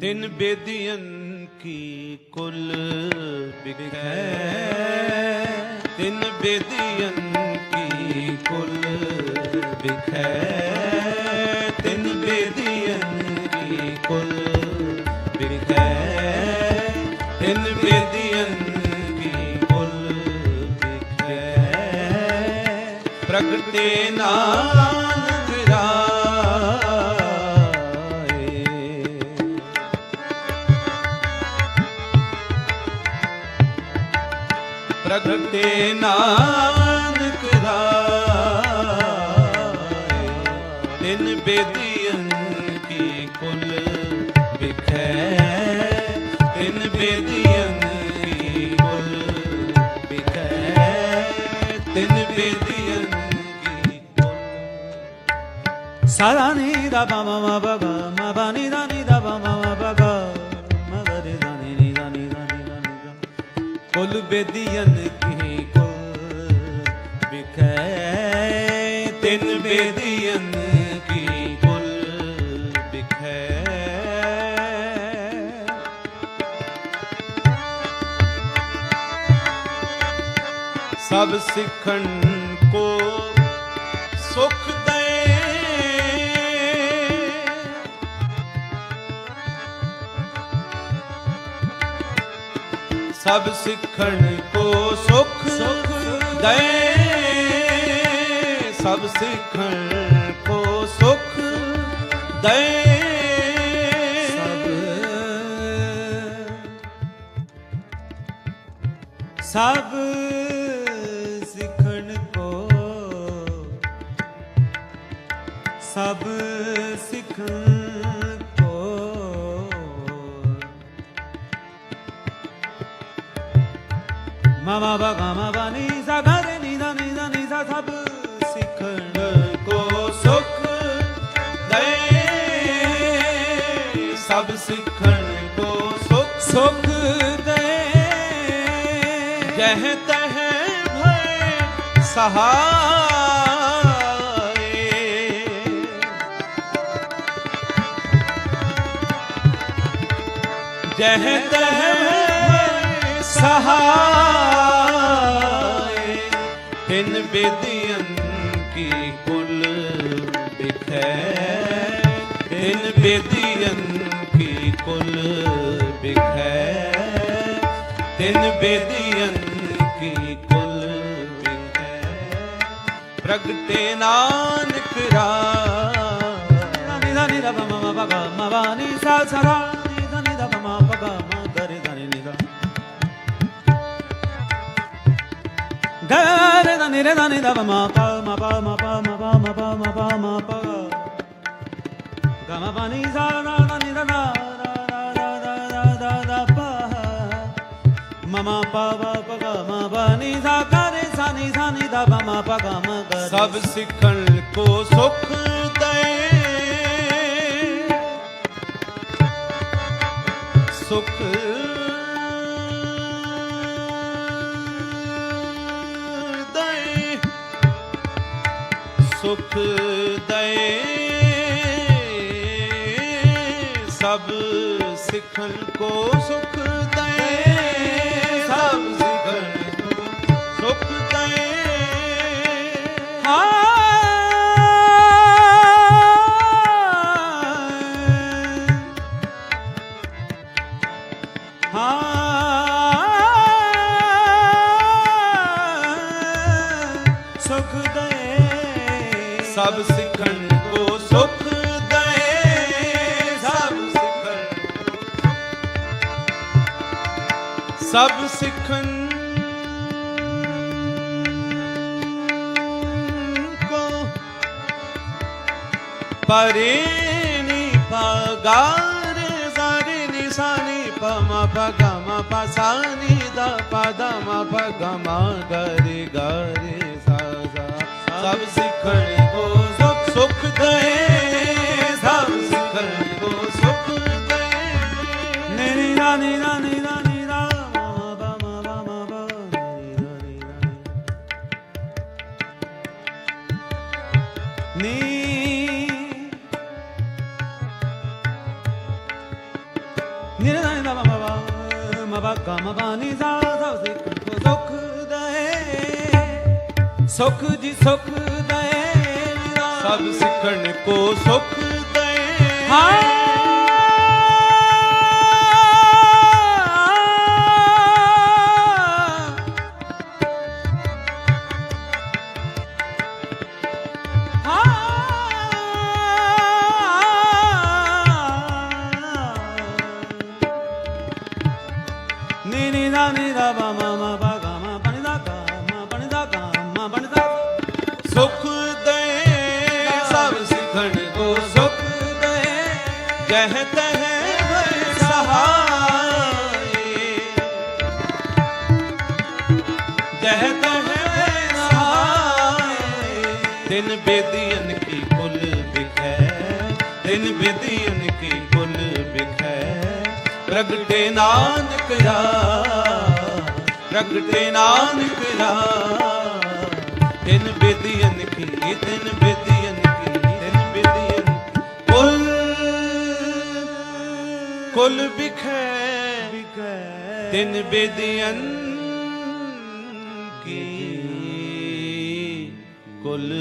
ਤਿਨ ਬੇਦੀਆਂ ਕੀ ਕੁਲ ਬਿਖੈ ਤਿਨ ਬੇਦੀਆਂ ਕੀ ਕੁਲ ਬਿਖੈ ਤਿਨ ਬੇਦੀਆਂ ਕੀ ਕੁਲ ਬਿਖੈ ਤਿਨ ਬੇਦੀਆਂ ਕੀ ਕੁਲ ਬਿਖੈ ਪ੍ਰਗਟੇ ਨਾਨਕ ਰਟੇ ਨਾਨਕ ਰਾਏ ਤਿਨ ਬੇਦੀਨ ਕੀ ਕੁਲ ਵਿਖੇ। ਤਿਨ ਬੇਦੀਨ ਕੀ ਕੁਲ ਵਿਖੇ। ਤਿਨ ਬੇਦੀਨ ਕੀ ਕੁਲ। ਸਾਰਾ ਨੀ ਦਾ ਬਾ ਮਾ ਬਾ ਮਾ ਬਾ ਨੀ ਦਾ ਨੀ ਦਾ ਬਾ ਮਾ ਬਾ ਬਾ ਮਗਰ ਦਾ ਨੀ ਦਾ ਨੀ ਦਾ ਨੀ ਦਾ ਨੀ ਦਾ ਕੁਲ ਬੇਦੀਨ ਸਭ ਸਿੱਖਣ ਕੋ ਸੁਖ ਦੇ ਸਭ ਸਿੱਖਣ ਕੋ ਸੁਖ ਸੁਖ ਦੇ ਸਭ ਸਿੱਖਣ ਕੋ ਸੁਖ ਦੇ ਸਭ ਸਭ ਸਿੱਖਣ ਕੋ ਮਾ ਬਾ ਗਾ ਨੀ ਸਾ ਗਾ ਰੇ ਨੀ ਦਾ ਨੀ ਦਾ ਨੀ ਸਾ ਸਭ ਸਿੱਖਣ ਕੋ ਸੁਖ ਦੇ ਸਭ ਸਿੱਖਣ ਕੋ ਸੁਖ ਸੁਖ ਦੇ ਜਹ ਤਹ ਭੈ ਸਹਾਏ ਜਹ ਤਹ ਭੈ ਸਹਾਏ ਤਿਨ ਬੇਦੀਆਂ ਕੀ ਕੁਲ ਬਿਖੈ ਤਿਨ ਬੇਦੀਆਂ ਕੀ ਕੁਲ ਬਿਖੈ ਤਿਨ ਬੇਦੀਆਂ ਕੀ ਕੁਲ ਬਿਖੈ ਪ੍ਰਗਟੇ ਨਾਨਕ ਰਾਮ ਨੀ ਦਾ ਨੀ ਦਾ ba ma ma ba ga ma ba da ni re da ni da ba ma pa ma pa ma pa ma pa ma pa ma pa ma pa ga ma pa ni sa ra da ni da da da da da da da da da pa ma ma pa ba pa ga ma pa ni sa ga re sa ni sa ni da ba ma pa ga ma ga re ਸਭ ਸਿੱਖਣ ਕੋ ਸੁਖ ਦੇ ਸੁਖ ਸਿੱਖਣ ਕੋ ਸੁਖ ਦੇ ਸਭ ਸਿੱਖਣ ਕੋ ਸੁਖ ਦੇ ਸੁਖ ਦੇ ਸਭ ਸਿੱਖਣ ਕੋ ਸੁਖ ਸਭ ਸਿੱਖਣ ਕੋ ਪਰੇ ਨੀ ਪਗਾਰ ਸਾਰੇ ਨੀ ਸਾਨੀ ਪਮ ਪਗਮ ਪਸਾਨੀ ਦਾ ਪਦਮ ਪਗਮ ਗਰੇ ਗਰੇ ਸਾ ਸਭ ਸਿੱਖਣ ਕੋ ਸੁਖ ਸੁਖ ਦੇ ਨੀ ਬਾਬਾ ਮਬਾ ਕਮ ਬਾਨੀ ਜਾ ਸਭ ਜੀ ਸੁਖ ਦਏ ਸਭ ਸਿੱਖਣ ਕੋ ਸੁਖ ਦਏ ਹਾਏ ਨੀ ਨੀ ਦਾ ਨੀ ਦਾ ba ma ma ba ga ma pa ni da ga ma ਸੁਖ ਦਏ ਸਭ ਸਿੱਖਣ ਕੋ ਸੁਖ ਦਏ ਜਹ ਤਹ ਭਇ ਸਹਾਏ। ਜਹ ਤਹ ਭਇ ਦਿਨ ਬੇਦੀਨ ਕੀ ਕੁਲ ਵਿਖੈ, ਦਿਨ ਬੇਦੀਨ ਰਗਟੇ ਨਾਨਕ ਰਾ ਪ੍ਰਗਟੇ ਨਾਨਕ ਰਾ। ਦਿਨ ਬੇਦੀਨ ਕੀ ਦਿਨ ਬੇਦੀਨ ਕੀ ਦਿਨ ਬੇਦੀਨ ਕੁਲ ਕੁਲ ਬਿਖੈ ਦਿਨ ਬੇਦੀਨ ਕੀ। ਕੁਲ